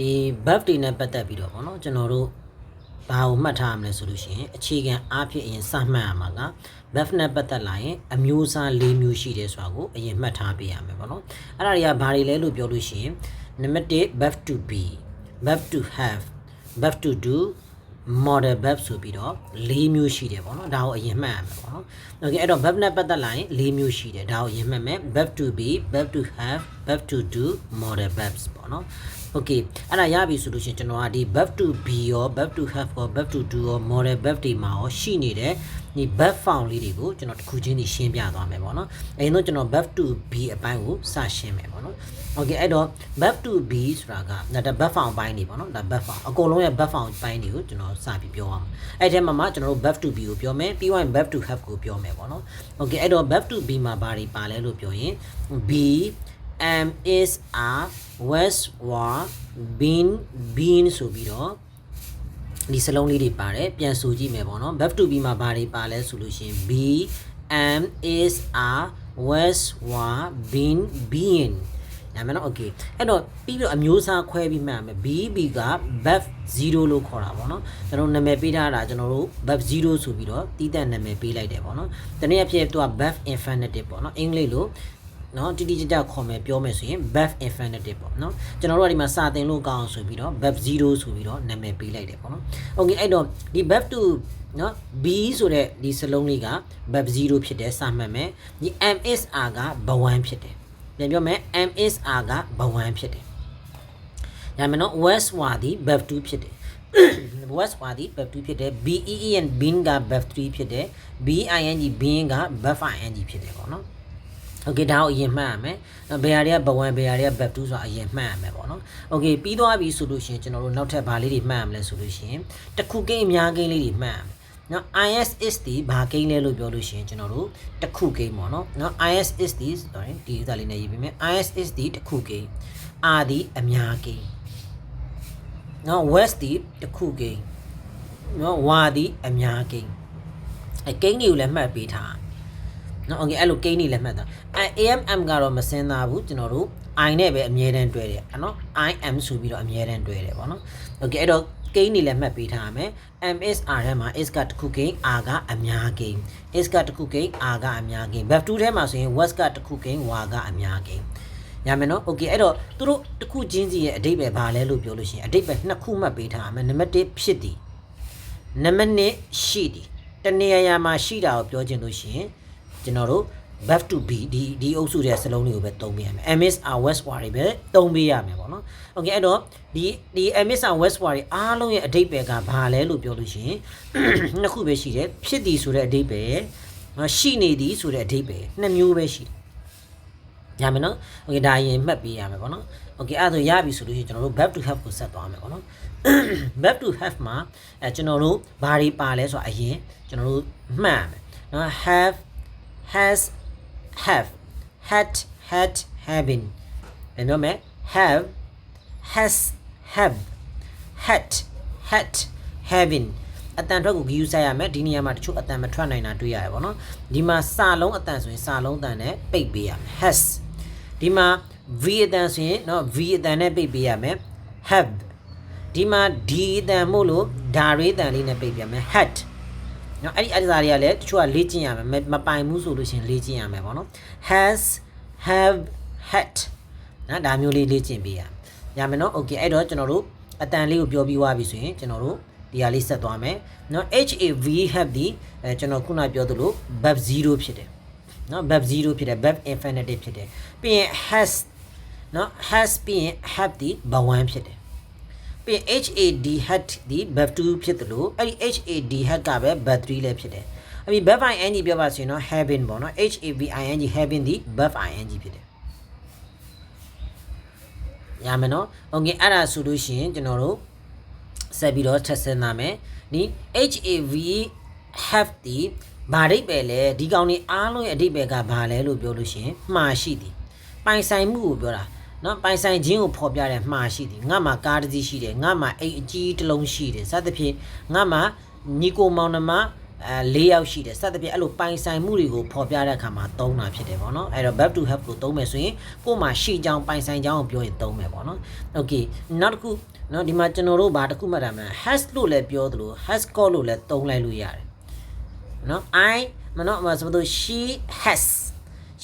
ဒီ buff တွေနဲ့ပတ်သက်ပြီးတော့ဗောနော်ကျွန်တော်တို့ဘာကိုမှတ်ထားရမလဲဆိုလို့ရှိရင်အခြေခံအားဖြင့်အရင်စမှတ်ရမှာက buff နဲ့ပတ်သက်လာရင်အမျိုးအစား၄မျိုးရှိတယ်ဆိုတာကိုအရင်မှတ်ထားပေးရမယ်ဗောနော်အဲ့ဒါတွေကဘာတွေလဲလို့ပြောလို့ရှိရင်နံပါတ်1 buff to be buff to have buff to do model verb ဆိုပြီးတော့၄မျိုးရှိတယ်ပေါ့နော်ဒါကိုအရင်မှတ်ရမယ်ပေါ့နော် okay အဲ့တော့ verb နဲ့ပတ်သက်လာရင်၄မျိုးရှိတယ်ဒါကိုအရင်မှတ်မယ် verb to be verb to have verb to do model verbs ပေါ့နော် okay အဲ့ဒါရပြီဆိုလို့ရှင်ကျွန်တော်ကဒီ verb to be ရော verb to have ရော verb to do ရော model verb တွေမှာရောရှိနေတဲ့ဒီ verb form လေးတွေကိုကျွန်တော်တစ်ခုချင်းစီရှင်းပြသွားမယ်ပေါ့နော်အရင်တော့ကျွန်တော် verb to be အပိုင်းကိုစရှင်းမယ်ပေါ့နော် okay အဲ့တော့ verb to be ဆိုတာကဒါ verb form ပိုင်းနေပေါ့နော်ဒါ verb form အကုန်လုံးရဲ့ verb form ပိုင်းတွေကိုကျွန်တော်စပြီးပြောရမှာအဲ့ထဲမှာမှကျွန်တော်တို့ verb to be ကိုပြောမယ်ပြီးရင် verb to have ကိုပြောမယ်ပေါ့နော် okay အဲ့တော့ verb to be မှာဘာတွေပါလဲလို့ပြောရင် be am is are was were been been ဆိုပြီးတော့ဒီစလုံးလေးတွေပါတယ်ပြန်ဆိုကြည့်မယ်ပေါ့နော် verb to be မှာဘာတွေပါလဲဆိုလို့ရှိရင် be am is are was were been being ညာမယ်နော် okay အဲ့တော့ပြီးပြီးတော့အမျိုးအစားခွဲပြီးမှတ်ရမယ် bb က verb 0လို့ခေါ်တာပေါ့နော်ကျွန်တော်နာမည်ပေးထားတာကျွန်တော်တို့ verb 0ဆိုပြီးတော့တီးတဲ့နာမည်ပေးလိုက်တယ်ပေါ့နော်တနည်းအားဖြင့်သူက verb infinitive ပေါ့နော်အင်္ဂလိပ်လို နော်တိတိကျကျခေါ်မယ်ပြောမယ်ဆိုရင် verb infinitive ပေါ့နော်ကျွန်တော်တို့ကဒီမှာစာသင်လို့ကောင်းအောင်ဆိုပြီးတော့ verb 0ဆိုပြီးတော့နာမည်ပေးလိုက်တယ်ပေါ့နော် okay အဲ့တော့ဒီ verb to နော် b ဆိုတဲ့ဒီစလုံးလေးက verb 0ဖြစ်တယ်စာမှတ်မယ်ဒီ msr ကဘဝန်းဖြစ်တယ်ပြန်ပြောမယ် msr ကဘဝန်းဖြစ်တယ်ညာမယ်နော် west ဝါဒီ verb 2ဖြစ်တယ် west ဝါဒီ verb 2ဖြစ်တယ် been bin က verb 3ဖြစ်တယ် bing being က verb ing ဖြစ်တယ်ပေါ့နော် โอเคဒါကိုအရင်မှတ်ရမယ်။ဘယ်ဟာတွေကဘဝံဘယ်ဟာတွေက bab 2ဆိုတာအရင်မှတ်ရမယ်ပေါ့နော်။ Okay ပြီးသွားပြီဆိုလို့ရှိရင်ကျွန်တော်တို့နောက်ထပ်ဘာလေးတွေမှတ်ရမလဲဆိုလို့ရှိရင်တစ်ခုကိန်းအများကိန်းလေးတွေမှတ်ရမယ်။နော် is is ဒီဘာကိန်းလဲလို့ပြောလို့ရှိရင်ကျွန်တော်တို့တစ်ခုကိန်းပေါ့နော်။နော် is is ဒီ sorry ဒီဥစ္စာလေးနဲ့ရေးပေးမယ်။ is is ဒီတစ်ခုကိန်း။ r ဒီအများကိန်း။နော် west ဒီတစ်ခုကိန်း။နော် y ဒီအများကိန်း။အဲကိန်းတွေကိုလည်းမှတ်ပေးထား။ နော် okay အဲ့လိုကိန်းတွေလည်းမှတ်တာအဲ AMM ကတော့မစင်းသားဘူးကျွန်တော်တို့ I နဲ့ပဲအမြဲတမ်းတွဲတယ်နော် I am ဆိုပြီးတော့အမြဲတမ်းတွဲတယ်ပေါ့နော် okay အဲ့တော့ကိန်းတွေလည်းမှတ်ပေးထားရမယ် MSR ထဲမှာ is ကတစ်ခုကိန်း R ကအများကိန်း is ကတစ်ခုကိန်း R ကအများကိန်း verb 2ထဲမှာဆိုရင် was ကတစ်ခုကိန်း were ကအများကိန်းရမယ်နော် okay အဲ့တော့သူတို့တစ်ခုချင်းစီရဲ့အတိတ်ပဲဘာလဲလို့ပြောလို့ရှိရင်အတိတ်ပဲနှစ်ခုမှတ်ပေးထားရမယ်နံပါတ်1ဖြစ်သည်နံပါတ်2ရှိသည်တနေရာရာမှာရှိတာကိုပြောချင်လို့ရှိရင် ကျွန်တော်တို့ verb to be ဒီဒီအုပ်စုတဲ့စလုံးတွေကိုပဲသုံးပေးရမယ် ms are west war တွေပဲသုံးပေးရမယ်ပေါ့နော်။ Okay အဲ့တော့ဒီဒီ ms are west war တွေအားလုံးရဲ့အဓိပ္ပာယ်ကဘာလဲလို့ပြောလို့ရှိရင်နှစ်ခုပဲရှိတယ်ဖြစ်သည်ဆိုတဲ့အဓိပ္ပာယ်နော်ရှိနေသည်ဆိုတဲ့အဓိပ္ပာယ်နှစ်မျိုးပဲရှိတယ်။ရမယ်နော်။ Okay ဒါရင်မှတ်ပေးရမယ်ပေါ့နော်။ Okay အဲ့ဒါဆိုရပြီဆိုလို့ရှိရင်ကျွန်တော်တို့ verb to have ကိုဆက်သွားမယ်ပေါ့နော်။ verb to have မှာအဲကျွန်တော်တို့ဘာတွေပါလဲဆိုတာအရင်ကျွန်တော်တို့မှတ်ရမယ်။နော် have has have had had having ဘယ်လိုမလဲ have has have had had having အတန်ထွက်ကိုဂယူဆိုင်ရမယ်ဒီနေရာမှာတချို့အတန်မထွက်နိုင်တာတွေ့ရတယ်ပေါ့နော်ဒီမှာစာလုံးအတန်ဆိုရင်စာလုံးအတန်နဲ့ပိတ်ပေးရမယ် has ဒီမှာ v အတန်ဆိုရင်เนาะ v အတန်နဲ့ပိတ်ပေးရမယ် have ဒီမှာ d အတန်မို့လို့ဒါရေးအတန်လေးနဲ့ပိတ်ပြရမယ် had နော်အဲ့ဒီအစားတွေကလည်းတချို့ကလေ့ကျင့်ရမယ်မပိုင်ဘူးဆိုလို့ရှိရင်လေ့ကျင့်ရမယ်ပေါ့နော် has have had နော်ဒါမျိုးလေးလေ့ကျင့်ပေးရရမယ်နော် okay အဲ့တော့ကျွန်တော်တို့အတန်လေးကိုပြောပြီးသွားပြီဆိုရင်ကျွန်တော်တို့ဒီဟာလေးဆက်သွားမယ်နော် have have ဒီအဲကျွန်တော်ခုနပြောသလို verb 0ဖြစ်တယ်နော် verb 0ဖြစ်တယ် verb infinitive ဖြစ်တယ်ပြီးရင် has နော် has ပြီးရင် have ဒီ verb 1ဖြစ်တယ် ပြီးရင် had had ဒီ verb 2ဖြစ်တယ်လို့အဲ့ဒီ had had ကပဲ verb 3လည်းဖြစ်တယ်အဲ့ဒီ verb ing ပြောပါဆိုရင်တော့ having ပေါ့နော် having having ဒီ verb ing ဖြစ်တယ်ရမယ်နော်โอเคအဲ့ဒါဆိုလို့ရှိရင်ကျွန်တော်တို့ဆက်ပြီးတော့ချက်စင်းသားမယ်ဒီ have have ဒီဘာအဓိပ္ပာယ်လဲဒီကောင်นี่အားလုံးရဲ့အဓိပ္ပာယ်ကဘာလဲလို့ပြောလို့ရှိရင်မှားရှိသည်ပိုင်ဆိုင်မှုကိုပြောတာ နော်ပိုင်ဆိုင်ခြင်းကိုဖော်ပြတဲ့မှားရှိသည်ငါမှာကားတစ်စီးရှိတယ်ငါမှာအိမ်အကြီးတစ်လုံးရှိတယ်စသဖြင့်ငါမှာညီကိုမောင်နှမအဲ၄ယောက်ရှိတယ်စသဖြင့်အဲ့လိုပိုင်ဆိုင်မှုတွေကိုဖော်ပြတဲ့အခါမှာသုံးတာဖြစ်တယ်ပေါ့နော်အဲ့တော့ verb to have ကိုသုံးမယ်ဆိုရင်ကိုယ်မှာရှိကြောင်းပိုင်ဆိုင်ကြောင်းကိုပြောရင်သုံးမယ်ပေါ့နော် okay နောက်တစ်ခုနော်ဒီမှာကျွန်တော်တို့ဘာတစ်ခုမှတ်တာမှ has လို့လည်းပြောသလို has got လို့လည်းသုံးလိုက်လို့ရတယ်နော် I မနော်မဆိုတော့ she has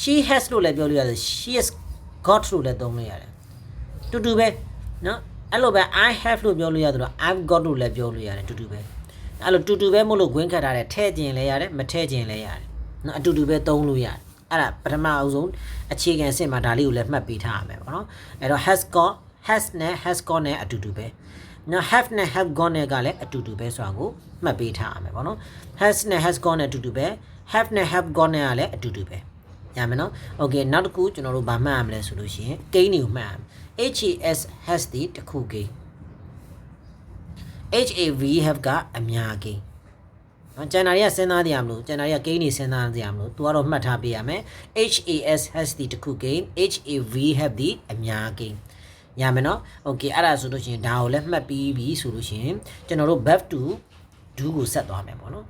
she has လို့လည်းပြောလို့ရတယ် she has got လို့လည်းသုံးလို့ရတယ်တူတူပဲနော်အဲ့လိုပဲ I have လို့ပြောလို့ရတယ်လို့ I've got လို့လည်းပြောလို့ရတယ်တူတူပဲအဲ့လိုတူတူပဲမို့လို့ဂွင်းခတ်ထားတယ်ထဲ့ခြင်းလည်းရတယ်မထဲ့ခြင်းလည်းရတယ်နော်အတူတူပဲသုံးလို့ရတယ်အဲ့ဒါပထမအဆုံးအခြေခံအဆင့်မှာဒါလေးကိုလည်းမှတ်ပေးထားရမယ်ပေါ့နော်အဲ့တော့ has got has နဲ့ has got နဲ့အတူတူပဲနော် have နဲ့ have got နဲ့ကလည်းအတူတူပဲဆိုတာကိုမှတ်ပေးထားရမယ်ပေါ့နော် has နဲ့ has got နဲ့အတူတူပဲ have နဲ့ have got နဲ့ကလည်းအတူတူပဲ ရမယ်နော် okay နောက်တစ်ခုကျွန်တော်တို့ဗာမှတ်ရမလဲဆိုလို့ရှိရင် gain ကိုမှတ်ရမယ် HAS has ဒီတစ်ခု gain HAV have ကအများ gain နော်ကျန်တာတွေကစဉ်းစားကြရမလို့ကျန်တာတွေက gain တွေစဉ်းစားကြရမလို့ तू ကတော့မှတ်ထားပေးရမယ် HAS has ဒီတစ်ခု gain HAV have ဒီအများ gain ရမယ်နော် okay အဲ့ဒါဆိုလို့ရှိရင်ဒါကိုလည်းမှတ်ပြီးပြီဆိုလို့ရှိရင်ကျွန်တော်တို့ verb to do ကိုဆက်သွားမယ်ပေါ့နော်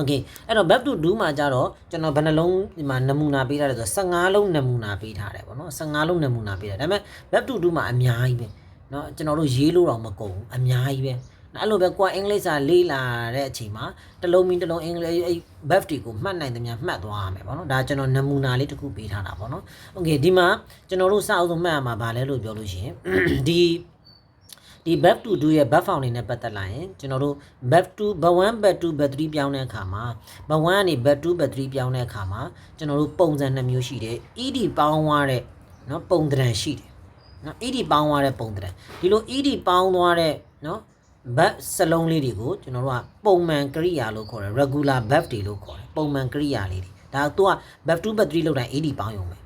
okay အဲ့တော့ verb to do မှာကြတော့ကျွန်တော်ဘယ်နှလုံးဒီမှာနမူနာပေးထားတယ်ဆိုတော့15လုံးနမူနာပေးထားတယ်ပေါ့နော်15လုံးနမူနာပေးတယ်ဒါပေမဲ့ verb to do မှာအများကြီးပဲเนาะကျွန်တော်တို့ရေးလို့တော့မကုန်ဘူးအများကြီးပဲနော်အဲ့လိုပဲကိုကအင်္ဂလိပ်စာလေးလာတဲ့အချိန်မှာတစ်လုံးပြီးတစ်လုံးအင်္ဂလိပ်အဲ့ verb တွေကိုမှတ်နိုင်တယ်များမှတ်သွားရမယ်ပေါ့နော်ဒါကျွန်တော်နမူနာလေးတစ်ခုပေးထားတာပေါ့နော် okay ဒီမှာကျွန်တော်တို့စအောင်ဆုံးမှတ်ရမှာဗာလဲလို့ပြောလို့ရှိရင်ဒီ ဒီ verb to do ရဲ့ verb form တွေနဲ့ပတ်သက်လာရင်ကျွန်တော်တို့ verb to verb 1 verb 2 verb 3ပြောင်းတဲ့အခါမှာ verb 1ကနေ verb 2 verb 3ပြောင်းတဲ့အခါမှာကျွန်တော်တို့ပုံစံနှစ်မျိုးရှိတယ် ed ပေါင်းသွားတဲ့เนาะပုံသဏ္ဍာန်ရှိတယ်เนาะ ed ပေါင်းသွားတဲ့ပုံသဏ္ဍာန်ဒီလို ed ပေါင်းသွားတဲ့เนาะ verb စလုံးလေးတွေကိုကျွန်တော်တို့ကပုံမှန်ကရိယာလို့ခေါ်တယ် regular verb တွေလို့ခေါ်တယ်ပုံမှန်ကရိယာလေးတွေဒါကသူက verb 2 verb 3လောက်တိုင်း ed ပေါင်းရုံပဲ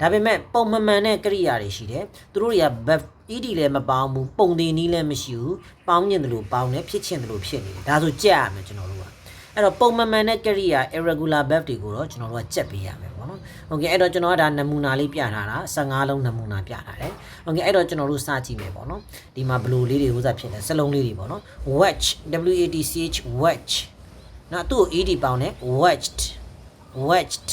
ဒါပေမဲ့ပုံမှန်မှန်တဲ့ကရိယာတွေရှိတယ်သူတို့တွေက verb ed လည်းမပေါင်းဘူးပုံတင်နည်းလည်းမရှိဘူးပေါင်းညင်တယ်လို့ပေါင်းတယ်ဖြစ်ချင်တယ်လို့ဖြစ်နေတယ်ဒါဆိုကြက်ရမယ်ကျွန်တော်တို့ကအဲ့တော့ပုံမှန်မှန်တဲ့ကရိယာ irregular verb တွေကိုတော့ကျွန်တော်တို့ကကြက်ပေးရမယ်ပေါ့နော်။ Okay အဲ့တော့ကျွန်တော်ကဒါနမူနာလေးပြထားတာ15လုံးနမူနာပြထားတယ်။ Okay အဲ့တော့ကျွန်တော်တို့စကြည့်မယ်ပေါ့နော်။ဒီမှာဘလိုလေးတွေဥစားဖြစ်နေစလုံးလေးတွေပေါ့နော်။ watch w a t c h watch နော်သူ့ကို ed ပေါင်းတယ် watched watched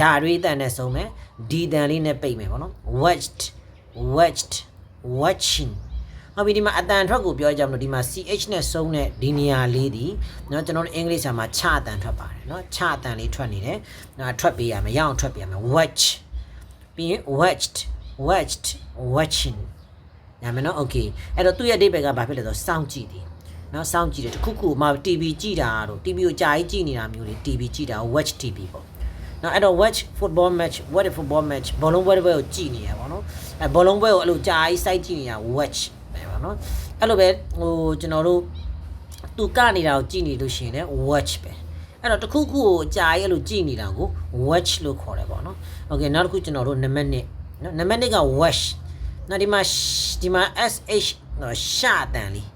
ဒါတွေတန်နဲ့ဆုံးမယ်ဒီတန်လေးနဲ့ပိတ်မယ်ပေါ့နော် watched watched watching ဟုတ်ပြီဒီမှာအတန်ထွက်ကိုပြောကြမလို့ဒီမှာ ch နဲ့ဆုံးတဲ့ဒီနေရာလေးဒီเนาะကျွန်တော်တို့အင်္ဂလိပ်စာမှာချအတန်ထွက်ပါတယ်เนาะချအတန်လေးထွက်နေတယ်เนาะထွက်ပေးရမယ်ရအောင်ထွက်ပေးရမယ် watch ပြီးရင် watched watched watching ညမယ်နော် okay အဲ့တော့သူ့ရဲ့အဓိပ္ပာယ်ကဘာဖြစ်လဲဆိုတော့စောင့်ကြည့်တယ်နော်စောင့်ကြည့်တယ်တခုခုမှ TV ကြည့်တာတော့ TV ကိုကြာကြီးကြည့်နေတာမျိုးတွေ TV ကြည့်တာ watch TV ပေါ့ နော်အဲ့တော့ watch football match what a football match ဘောလုံးပွဲတစ်ပွဲကိုကြည့်နေရပါတော့အဲဘောလုံးပွဲကိုအဲ့လိုကြာကြီးစိုက်ကြည့်နေတာ watch ပဲပါနော်အဲ့လိုပဲဟိုကျွန်တော်တို့သူကနေတာကိုကြည့်နေလို့ရှိရင်လည်း watch ပဲအဲ့တော့တခုခုကိုကြာကြီးအဲ့လိုကြည့်နေတာကို watch လို့ခေါ်တယ်ပေါ့နော် okay နောက်တစ်ခုကျွန်တော်တို့နံပါတ်1နော်နံပါတ်1က watch နော်ဒီမှာဒီမှာ sh နော်ရှအတန်လေး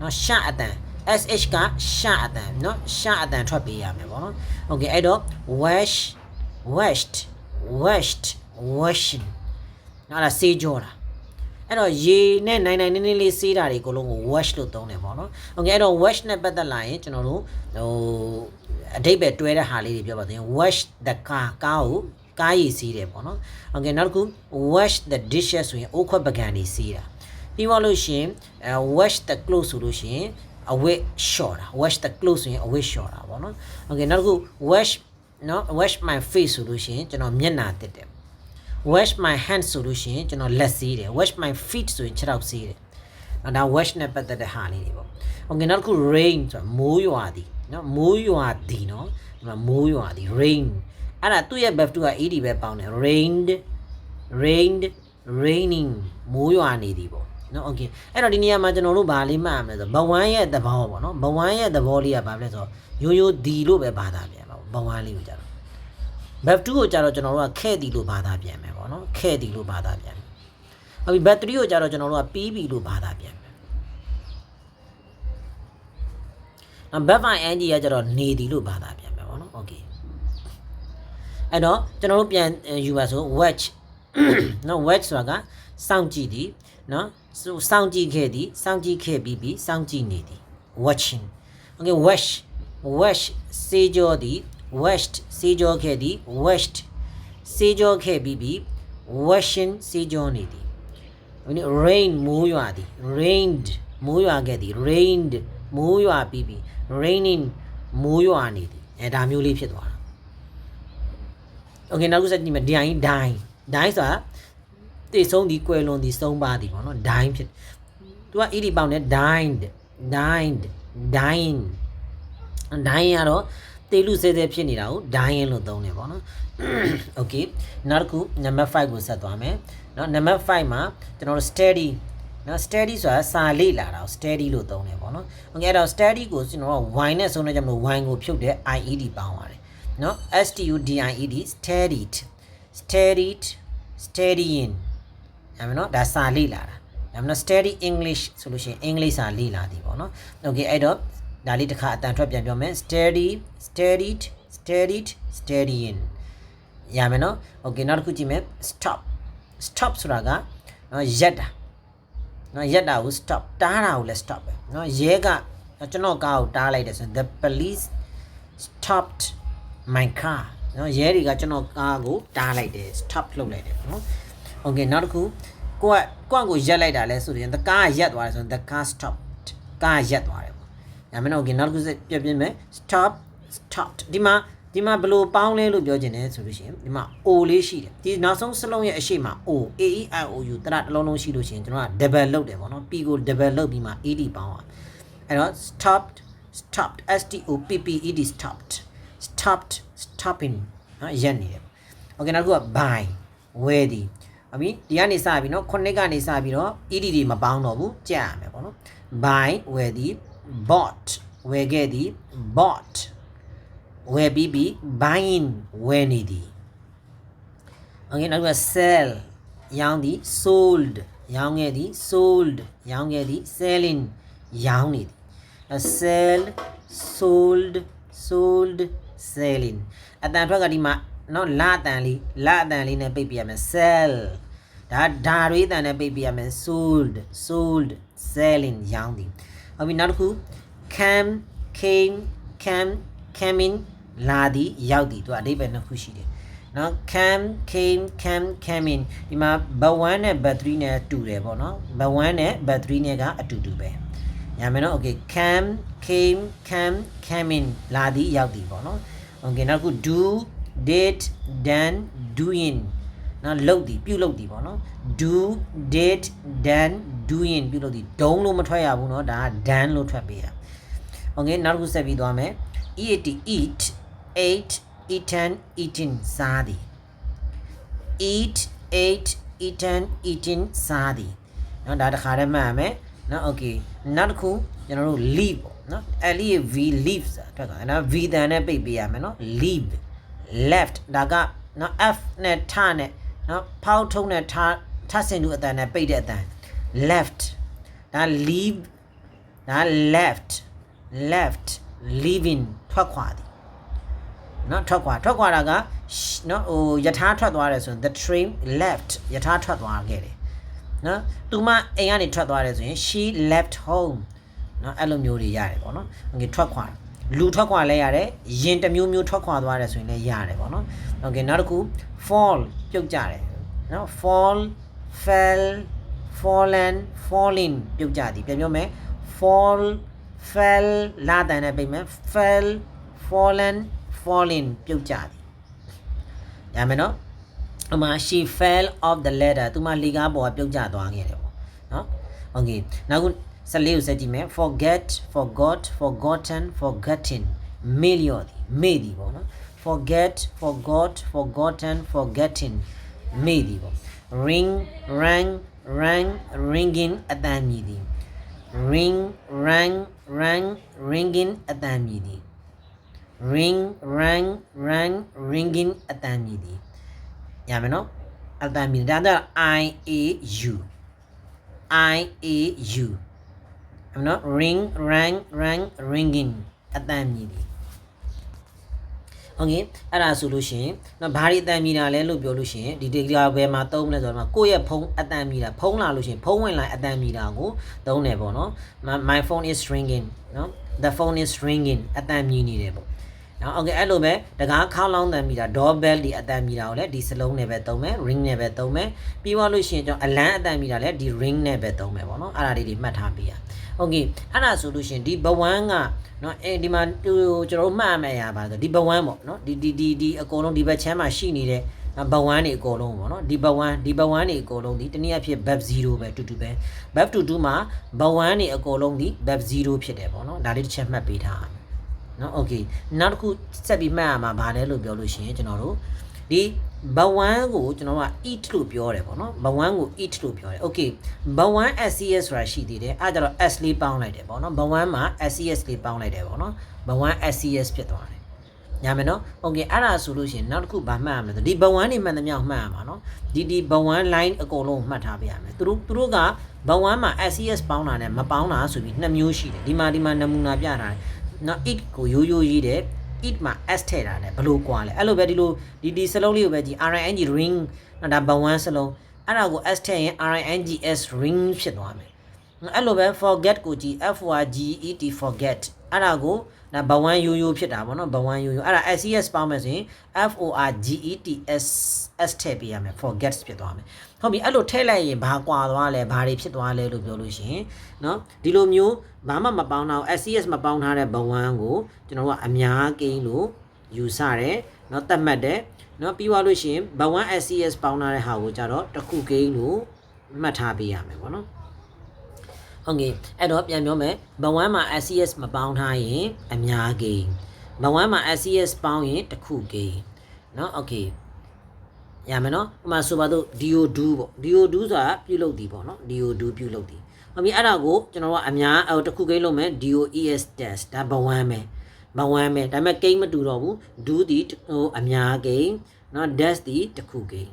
နော်ရှအတန် sh ကရှအတန်နော်ရှအတန်ထွက်ပေးရမယ်ပေါ့နော်โอเคအဲ့တော့ wash washed washed washing နော်အဲ့ဒါစေးကြောတာအဲ့တော့ရေနဲ့နိုင်နိုင်နင်းနင်းလေးစေးတာတွေအကုန်လုံးကို wash လို့သုံးတယ်ပေါ့နော်။ Okay အဲ့တော့ wash နဲ့ပတ်သက်လာရင်ကျွန်တော်တို့ဟိုအတိတ်ပဲတွဲတဲ့ဟာလေးတွေပြောပါသေးတယ်။ wash the car ကားကိုကားရေစီးတယ်ပေါ့နော်။ Okay နောက်တစ်ခု wash the dishes ဆိုရင်အိုးခွက်ပကံတွေစီးတာ။ပြီးတော့လို့ရှိရင် wash the clothes ဆိုလို့ရှိရင်အဝတ်လျှော်တာ wash the clothes ဆိုရင်အဝတ်လျှော်တာပေါ့နော်။ Okay နောက်တစ်ခု wash နော် wash my face ဆိုလို့ရှိရင်ကျွန်တော်မျက်နှာတက်တယ်။ wash my hands ဆိုလို့ရှိရင်ကျွန်တော်လက်စီးတယ်။ wash my feet ဆိုရင်ခြေထောက်စီးတယ်။နော်ဒါ wash နဲ့ပတ်သက်တဲ့ဟာလေးတွေပေါ့။ Okay နောက်တစ်ခု rain ဆိုတာမိုးရွာသည်နော်မိုးရွာသည်နော်ဒီမှာမိုးရွာသည် rain အဲ့ဒါသူ့ရဲ့ verb to က ed ပဲပေါင်းတယ် rained rained raining မိုးရွာနေသည်ပေါ့နော်โอเคအဲ့တော့ဒီနေရာမှာကျွန်တော်တို့ဗာလေးမှတ်ရမယ်ဆိုဘဝန်းရဲ့သဘောပေါ့နော်ဘဝန်းရဲ့သဘောလေးကဘာလဲဆိုတော့ရိုးရိုးဒီလို့ပဲဘာသာပြန် ် ပေါင်းအားလေးကိုကြတော့ map 2ကိုကြတော့ကျွန်တော်တို့ကခဲ့တီလို့ဘာသာပြန်မယ်ပေါ့နော်ခဲ့တီလို့ဘာသာပြန်မယ်အဲ့ဒီ map 3ကိုကြတော့ကျွန်တော်တို့က pb လို့ဘာသာပြန်မယ်နောက် map 1 ng ကကြတော့နေတီလို့ဘာသာပြန်မယ်ပေါ့နော် okay အဲ့တော့ကျွန်တော်တို့ပြန်ယူပါဆို watch နော် watch ဆိုတာကစောင့်ကြည့်သည်နော်စောင့်ကြည့်ခဲ့သည်စောင့်ကြည့်ခဲ့ပြီးပြီးစောင့်ကြည့်နေသည် watching okay watch watch စေကြောသည် west စေးကြောခဲ့သည် west စေးကြောခဲ့ပြီးပြီး washing စေးကြောနေသည်ဝိနည်း rain မိုးရွာသည် rained မိုးရွာခဲ့သည် rained မိုးရွာပြီးပြီး raining မိုးရွာနေသည်အဲဒါမျိုးလေးဖြစ်သွားတာ okay နောက်တစ်ဆက်ကြည့်မယ် dying dying dying ဆိုတာတည်ဆုံးသည်ကွယ်လွန်သည်ဆုံးပါသည်ပေါ့နော် dying ဖြစ်သူက ed ပေါင်းနဲ့ dined dined dying dying ကတော့ တေလူဆဲဆဲဖြစ်နေတာကို dying လို့သုံးတယ်ပေါ့နော် okay နောက်တစ်ခု number 5ကိုဆက်သွားမယ်เนาะ number 5မှာကျွန်တော်တို့ steady เนาะ steady ဆိုတာစာလေ့လာတာကို steady လို့သုံးတယ်ပေါ့နော် okay အဲ့တော့ steady ကိုကျွန်တော်တို့ y နဲ့ဆုံးတဲ့ကြောင့်မလို့ y ကိုဖြုတ်တဲ့ ied ပေါင်းပါတယ်เนาะ s t u d i e d steadied steadied steadying အဲ့မနော်ဒါစာလေ့လာတာအဲ့မနော် steady english ဆိုလို့ရှိရင် english စာလေ့လာသည်ပေါ့နော် okay အဲ့တော့ ဒါလေးတစ်ခါအတန်ထွက်ပြန်ပြောမယ် steady steadied steadied steadying ရမယ်နော် okay နောက်တစ်ခုကြည့်မယ် stop stop ဆိုတာကနော်ရက်တာနော်ရက်တာကို stop တားတာကိုလည်း stop ပဲနော်ရဲကကျွန်တော်ကားကိုတားလိုက်တယ်ဆိုရင် the police stopped my car နော်ရဲတွေကကျွန်တော်ကားကိုတားလိုက်တယ် stop လုပ်လိုက်တယ်နော် okay နောက်တစ်ခုကိုကကိုကကိုရက်လိုက်တာလဲဆိုရင် the car ရက်သွားတယ်ဆိုရင် the car stopped ကားရက်သွားတယ် ပေါ့ညာမင်း okay နောက်တစ်ခုပြပြမယ် stop stopped ဒီမှာဒီမှာဘယ်လိုပေါင်းလဲလို့ပြောချင်တယ်ဆိုလို့ရှိရင်ဒီမှာ o လေးရှိတယ်ဒီနောက်ဆုံးစလုံးရဲ့အရှိမ o a e i o u တရတစ်လုံးလုံးရှိလို့ရှိရင်ကျွန်တော်က double လုပ်တယ်ပေါ့နော် p ကို double လုပ်ပြီးမှ ed ပေါင်းอ่ะအဲ့တော့ stopped stopped s t o p p e d stopped stopped stopping နော်ရက်နေတယ်။ Okay နောက်တစ်ခုက buy ဝယ်သည်။အမီဒီကနေစပြီးနော်ခုနှစ်ကနေစပြီးတော့ ED တွေမပေါင်းတော့ဘူးကြက်ရမယ်ပေါ့နော်။ buy ဝယ်သည် bought ဝယ်ခဲ့သည် bought ဝယ်ပြီးပြီး buying ဝယ်နေသည်။ Okay နောက်တစ်ခုက sell ရောင်းသည် sold ရောင်းခဲ့သည် sold ရောင်းခဲ့သည် selling ရောင်းနေသည်။ sell sold sold selling အတန်ထွက်ကဒီမှာနော်လာအတန်လေးလာအတန်လေးနဲ့ပိတ်ပြရမယ် sell ဒါဓာရွေးတန်နဲ့ပိတ်ပြရမယ် sold sold selling ရောင်းသည် ဟုတ်ပြီနောက်တစ်ခု came came came came in လာသည်ရောက်သည်သူအဓိပ္ပာယ်နှစ်ခုရှိတယ်နော် came came came came in ဒီမှာ but1 နဲ့ but3 နဲ့တူတယ်ပေါ့နော် but1 နဲ့ but3 နဲ့ကအတူတူပဲညာမယ်နော် okay came came came came in လာသည်ရောက်သည်ပေါ့နော် okay နောက်တစ်ခု do did done doing နော်လုပ်သည်ပြုလုပ်သည်ပေါ့နော် do did done doing ပြုလုပ်သည်ဒုံလို့မထွက်ရဘူးเนาะဒါက done လို့ထွက်ပေးရ okay နောက်တစ်ခုဆက်ပြီးသွားမယ် eat eat ate eaten eating စားသည် eat ate eaten eating စားသည်เนาะဒါတစ်ခါတည်းမှတ်ရမယ်เนาะ okay နောက်တစ်ခုကျွန်တော်တို့ leave ပေါ့เนาะ l e v leave ဆိုတာထွက်တာเนาะ v တန်နဲ့ပိတ်ပေးရမယ်เนาะ leave left ဒါကနော် f နဲ့ထနဲ့ နော်ဖောက်ထုံးနဲ့ထထဆင်သူအတန်နဲ့ပိတ်တဲ့အတန် left ဒါ leave ဒါ left left leaving ထွက်ခွာသည်နော်ထွက်ခွာထွက်ခွာတာကနော်ဟိုယထာထွက်သွားတယ်ဆိုရင် the train left ယထာထွက်သွားခဲ့တယ်နော်သူမအိမ်ကနေထွက်သွားတယ်ဆိုရင် she left home နော်အဲ့လိုမျိုးတွေရတယ်ပေါ့နော်ငွေထွက်ခွာ လူထွက်ခွာလဲရတယ်ရင်တစ်မျိုးမျိုးထွက်ခွာသွားတယ်ဆိုရင်လည်းရတယ်ပေါ့နော်โอเคနောက်တစ်ခု fall ပြုတ်ကြတယ်နော် fall fell fallen falling ပြုတ်ကြသည်ပြန်ပြောမယ် fall fell လာတန်နဲ့ပိတ်မယ် fell fallen falling ပြုတ်ကြသည်ရမယ်နော်အမ she fell off the ladder သူမလေကားပေါ်ကပြုတ်ကျသွားခဲ့တယ်ပေါ့နော်โอเคနောက်ခု 14ကိုစက်ကြည့်မယ် forget forgot forgotten forgetting မေ့လျော့သည်မေ့သည်ပေါ့နော် forget forgot forgotten forgetting မေ့သည်ပေါ့ ring rang rang ringing အတန်မြည်သည် ring rang rang ringing အတ န်မြည်သည် ring rang rang ringing အတန်မြည်သည်ရမယ်နော်အတန်မြည်ဒါတော့ i a u i a u အနော် ring rang rang ringing အတန်မြည်သည် ဟုတ်ကဲ့အဲ့ဒါဆိုလို့ရှိရင်နော်ဘာတွေအတန်မြည်တာလဲလို့ပြောလို့ရှိရင်ဒီ data ဘယ်မှာသုံးလဲဆိုတော့ကိုယ့်ရဲ့ဖုန်းအတန်မြည်တာဖုန်းလာလို့ရှိရင်ဖုန်းဝင်လာအတန်မြည်တာကိုသုံးတယ်ပေါ့နော် My- my phone is ringing နော် the phone is ringing အတန်မြည်နေတယ်ပေါ့နော်โอเคအဲ့လိုပဲတကားခေါင်းလောင်းတန်မြည်တာ door bell ဒီအတန်မြည်တာကိုလည်းဒီစလုံးနဲ့ပဲသုံးမယ် ring နဲ့ပဲသုံးမယ်ပြီးသွားလို့ရှိရင်ကျွန်တော်အလန်းအတန်မြည်တာလည်းဒီ ring နဲ့ပဲသုံးမယ်ပေါ့နော်အဲ့ဒါလေးတွေမှတ်ထားပေးရโ อเคအဲ့ဒါဆိုလို့ရှိရင်ဒီဘဝန်းကနော်အဲဒီမှာဟိုကျွန်တော်တို့မှတ်ရမယ့်အရာပါဆိုဒီဘဝန်းပေါ့နော်ဒီဒီဒီဒီအကုန်လုံးဒီဘက်ချမ်းမှာရှိနေတဲ့ဘဝန်းတွေအကုန်လုံးပေါ့နော်ဒီဘဝန်းဒီဘဝန်းတွေအကုန်လုံးဒီတနည်းအားဖြင့် web 0ပဲတူတူပဲ web 2မှာဘဝန်းတွေအကုန်လုံးဒီ web 0ဖြစ်တယ်ပေါ့နော်ဒါလေးတစ်ချက်မှတ်ပေးထားရမယ်နော်โอเคနောက်တစ်ခုဆက်ပြီးမှတ်ရမှာဗာလဲလို့ပြောလို့ရှိရင်ကျွန်တော်တို့ ဒီဘဝန်းကိုကျွန်တော်က eat လို့ပြောတယ်ပေါ့နော်ဘဝန်းကို eat လို့ပြောတယ် okay ဘဝန်း SCS ဆိုတာရှိသေးတယ်အဲ့ဒါတော့ S လေးပေါင်းလိုက်တယ်ပေါ့နော်ဘဝန်းမှာ SCS လေးပေါင်းလိုက်တယ်ပေါ့နော်ဘဝန်း SCS ဖြစ်သွားတယ်ညာမယ်နော် okay အဲ့ဒါဆိုလို့ရှိရင်နောက်တစ်ခုဗာမှတ်ရမယ်ဒီဘဝန်းနေမှန်သမျှမှတ်ရမှာနော်ဒီဒီဘဝန်း line အကုန်လုံးမှတ်ထားပြရမယ်သူတို့သူတို့ကဘဝန်းမှာ SCS ပေါင်းတာနဲ့မပေါင်းတာဆိုပြီးနှစ်မျိုးရှိတယ်ဒီမှာဒီမှာနမူနာပြထားတယ်နော် it ကိုရိုးရိုးရေးတယ် it မှာ s ထည့်တာ ਨੇ ဘလို့ကွာလဲအဲ့လိုပဲဒီလိုဒီဒီစလုံးလေးကိုပဲကြည့် ring ring နော်ဒါဘဝန်းစလုံးအဲ့ဒါကို s ထည့်ရင် ring s ring ဖြစ်သွားမယ်အဲ့လိုပဲ forget ကိုကြည့် f o r g e t forget အဲ့ဒါကို ဒါဘဝန်းရိုးရိုးဖြစ်တာပေါ့နော်ဘဝန်းရိုးရိုးအဲ့ဒါ SCS ပေါင်းမယ်ဆိုရင် F O R G E T S S ထည့်ပေးရမယ် forgets ဖြစ်သွားမယ်ဟုတ်ပြီအဲ့လိုထည့်လိုက်ရင်ဘာကွာသွားလဲဘာတွေဖြစ်သွားလဲလို့ပြောလို့ရှိရင်เนาะဒီလိုမျိုးဘာမှမပေါင်းတော့ SCS မပေါင်းထားတဲ့ဘဝန်းကိုကျွန်တော်ကအများကိန်းလို့ယူဆတယ်เนาะသတ်မှတ်တယ်เนาะပြီးသွားလို့ရှိရင်ဘဝန်း SCS ပေါင်းထားတဲ့ဟာကိုကြတော့တစ်ခုကိန်းလို့မှတ်ထားပေးရမယ်ပေါ့နော် ဟုတ်ကဲ့အဲ့တော့ပြန်ပြောမယ်ဘဝမ်းမှာ SCS မပေါင်းထားရင်အများဂိမ်းဘဝမ်းမှာ SCS ပေါင်းရင်တစ်ခုဂိမ်းเนาะโอเคရမယ်နော်ဥပမာဆိုပါတော့ DO2 ပေါ့ DO2 ဆိုတာပြုလုပ်သည်ပေါ့နော် DO2 ပြုလုပ်သည်ဟုတ်ပြီအဲ့ဒါကိုကျွန်တော်တို့ကအများဟိုတစ်ခုကိန်းလုံးမယ် DOES test ဒါဘဝမ်းပဲဘဝမ်းပဲဒါပေမဲ့ကိန်းမတူတော့ဘူး do ဒီဟိုအများကိန်းเนาะ dash ဒီတစ်ခုကိန်း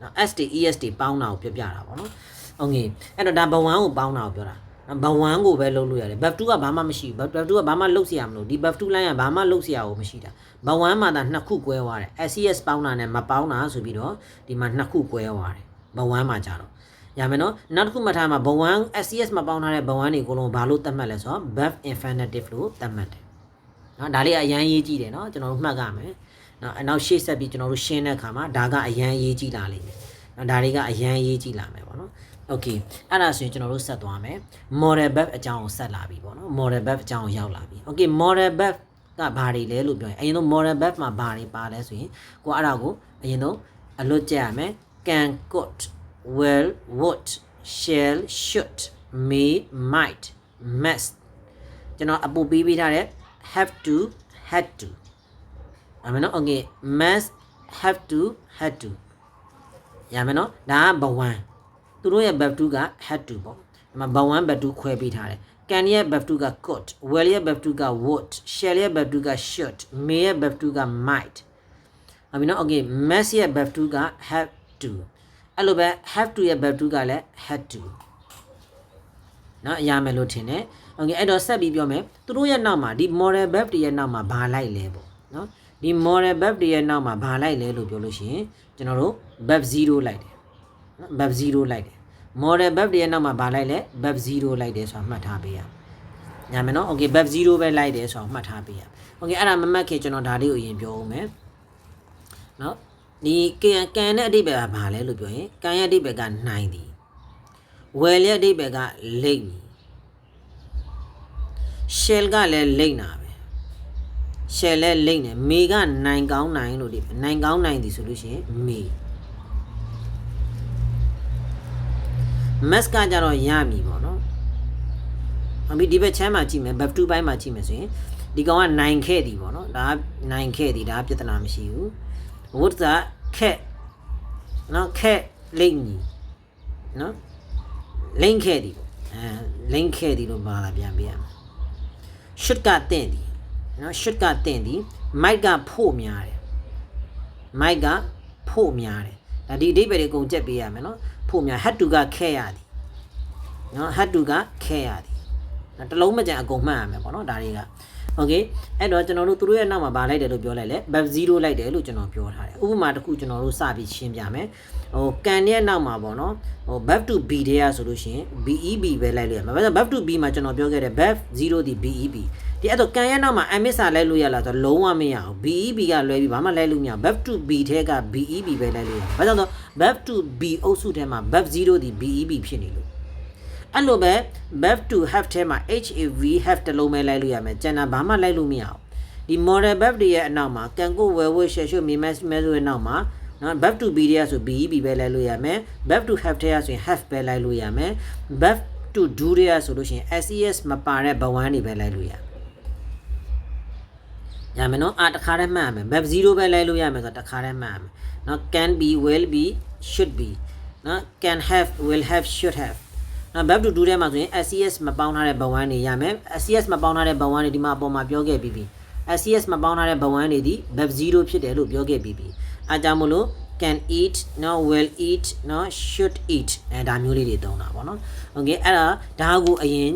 နော် S တွေ ES တွေပေါင်းတာကိုပြောပြတာပေါ့နော်။ Okay အဲ့တော့ဒါဘဝ1ကိုပေါင်းတာကိုပြောတာ။ဘဝ1ကိုပဲလုပ်လို့ရတယ်။ BAF2 ကဘာမှမရှိဘူး။ BAF2 ကဘာမှလုပ်เสียရမလို့ဒီ BAF2 line ကဘာမှလုပ်เสียရဘူးမရှိတာ။ဘဝ1မှာဒါနှစ်ခု꿰သွားတယ်။ SCS ပေါင်းတာနဲ့မပေါင်းတာဆိုပြီးတော့ဒီမှာနှစ်ခု꿰သွားတယ်။ဘဝ1မှာကြတော့ရမယ်နော်နောက်တစ်ခုမှတ်ထားမှာဘဝ1 SCS မပေါင်းထားတဲ့ဘဝ1တွေအကုန်လုံးဘာလို့သတ်မှတ်လဲဆိုတော့ BAF infinitive လို့သတ်မှတ်တယ်။နော်ဒါလေးအရန်ရေးကြည့်တယ်နော်ကျွန်တော်တို့မှတ်ကြမယ်။နော်အနောက်ရှေ့ဆက်ပြီးကျွန်တော်တို့ရှင်းတဲ့အခါမှာဒါကအရန်ရေးကြည့်လာလိမ့်မယ်။နော်ဒါတွေကအရန်ရေးကြည့်လာမယ်ပေါ့နော်။ Okay အဲ့ဒါဆိုရင်ကျွန်တော်တို့ဆက်သွားမယ် model buff အကြောင်းကိုဆက်လာပြီပေါ့နော် model buff အကြောင်းကိုရောက်လာပြီ Okay model buff ကဘာတွေလဲလို့ပြောရင်အရင်ဆုံး model buff မှာဘာတွေပါလဲဆိုရင်ကိုအဲ့ဒါကိုအရင်ဆုံးအလွတ်ကြရမယ် can could will would shall should may might must ကျွန်တော်အပူပေးပေးထားတဲ့ have to had to အမေနော် okay must have to had to ရမယ်နော်ဒါကဘဝ1 သူတို့ရဲ့ verb 2က had to ပေါ့ဒီမှာဘဝ1 verb 2ခွဲပေးထားတယ် can ရဲ့ verb 2က could will ရဲ့ verb 2က would shall ရဲ့ verb 2က should may ရဲ့ verb 2က might အမေနော် okay must ရဲ့ verb 2က have to အဲ့လိုပဲ have to ရဲ့ verb 2ကလည်း had to နော်ရမယ်လို့ထင်တယ်။ Okay အဲ့တော့ဆက်ပြီးပြောမယ်။သူတို့ရဲ့နောက်မှာဒီ moral verb တွေရဲ့နောက်မှာဘာလိုက်လဲပေါ့နော်။ဒီ moral verb တွေရဲ့နောက်မှာဘာလိုက်လဲလို့ပြောလို့ရှိရင်ကျွန်တော်တို့ verb 0လိုက်တယ်။ နော် verb 0လိုက်တယ်။ moral verb တွေရဲ့နောက်မှာဘာလိုက်လဲ verb 0လိုက်တယ်ဆိုတာမှတ်ထားပေးရမယ်။ညာမယ်နော်။ Okay verb 0ပဲလိုက်တယ်ဆိုတာမှတ်ထားပေးရမယ်။ Okay အဲ့ဒါမမှတ်ခင်ကျွန်တော်ဒါလေးကိုအရင်ပြောဦးမယ်။နော်ဒီကန်ကန်တဲ့အဓိပ္ပာယ်ကဘာလဲလို့ပြောရင်ကန်ရဲ့အဓိပ္ပာယ်ကနိုင်သည်။ဝယ်ရဲ့အဓိပ္ပာယ်ကလိမ့်မည် shell ကလည်းလိမ့်တာပဲ shell လည်းလိမ့်တယ်မေကနိုင်ကောင်းနိုင်လို့ဒီနိုင်ကောင်းနိုင်သည်ဆိုလို့ရှိရင်မေ mask ကကြတော့ရမည်ပေါ့နော်အမေဒီဘက်ချမ်းမှာကြည့်မယ် buff 2ဘိုင်းမှာကြည့်မယ်ဆိုရင်ဒီကောင်ကနိုင်ခဲ့သည်ပေါ့နော်ဒါကနိုင်ခဲ့သည်ဒါကပြဿနာမရှိဘူး wood ကခက်နော်ခက်လိမ့်မည်နော်လိမ့်ခဲ့သည်ပေါ့အဲလိမ့်ခဲ့သည်လို့ပါလာပြန်ပြရမယ် should ကတင့်သည်နော် should ကတင့်သည် might ကဖို့များတယ် might ကဖို့များတယ်ဒါဒီအဓိပ္ပာယ်တွေအကုန်ကြက်ပေးရမယ်နော် ဖို့များ had to ကခဲရသည်နော် had to ကခဲရသည်နော်တစ်လုံးမကြံအကုန်မှတ်ရမယ်ပေါ့နော်ဒါတွေက okay အဲ့တော့ကျွန်တော်တို့သူတို့ရဲ့နောက်မှာဗာလိုက်တယ်လို့ပြောလိုက်လဲ verb 0လိုက်တယ်လို့ကျွန်တော်ပြောထားတယ်ဥပမာတစ်ခုကျွန်တော်တို့စပြီးရှင်းပြမယ်ဟိုကန်ရဲ့နောက်မှာပေါ့နော်ဟို verb to be တဲ့ရဆိုလို့ရှိရင် beb ပဲလိုက်လို့ရမှာဘာလို့ verb to be မှာကျွန်တော်ပြောခဲ့တယ် verb 0ဒီ beb ဒီအဲ့တော့ကန်ရဲ့နောက်မှာ ms စာလိုက်လို့ရလားဆိုတော့လုံးဝမရဘူး beb ကလွဲပြီးဘာမှလိုက်လို့မရဘူး verb to be ထဲက beb ပဲလိုက်လို့ရဘာကြောင့်လဲ verb to be အုပ်စုထဲမှာ verb 0ဒီ beb ဖြစ်နေလို့အဲ့လိုပဲ verb to have ထဲမှာ have have တစ်လုံးပဲလိုက်လို့ရမယ်ကျန်တာဘာမှလိုက်လို့မရအောင်ဒီ model verb တွေရဲ့အနောက်မှာ can go well well share show me mess mess ရဲ့နောက်မှာနော် verb to be တွေကဆို be be ပဲလိုက်လို့ရမယ် verb to have ထဲကဆိုရင် have ပဲလိုက်လို့ရမယ် verb to do တွေကဆိုလို့ရှိရင် ses မပါတဲ့ဘဝန်းတွေပဲလိုက်လို့ရမယ် ရမယ်နော်အာတခါတည်းမှတ်ရမယ် verb 0ပဲလိုက်လို့ရမယ်ဆိုတော့တခါတည်းမှတ်ရမယ်နော် can be will be should be နော် can have will have should have နော် verb to do ထဲမှာဆိုရင် SCS မပေါင်းထားတဲ့ဘဝန်းတွေရမယ် SCS မပေါင်းထားတဲ့ဘဝန်းတွေဒီမှာအပေါ်မှာပြောခဲ့ပြီးပြီ SCS မပေါင်းထားတဲ့ဘဝန်းတွေဒီ verb 0ဖြစ်တယ်လို့ပြောခဲ့ပြီးပြီအဲကြောင့်မလို့ can eat နော် will eat နော် should eat အဲဒါမျိုးလေးတွေသုံးတာပေါ့နော်โอเคအဲ့ဒါဒါကိုအရင်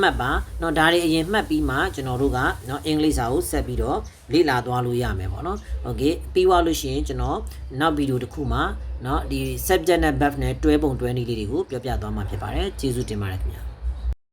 မှတ်ပါနော်ဒါတွေအရင်မှတ်ပြီးမှကျွန်တော်တို့ကနော်အင်္ဂလိပ်စာကိုဆက်ပြီးတော့လေ့လာသွားလို့ရမယ်ပေါ့နော်โอเคပြီးသွားလို့ရှိရင်ကျွန်တော်နောက်ဗီဒီယိုတစ်ခုမှာနော်ဒီ subject နဲ့ verb နဲ့တွဲပုံတွဲနည်းလေးတွေကိုပြောပြသွားမှာဖြစ်ပါတယ်ကျေးဇူးတင်ပါတယ်ခင်ဗျာ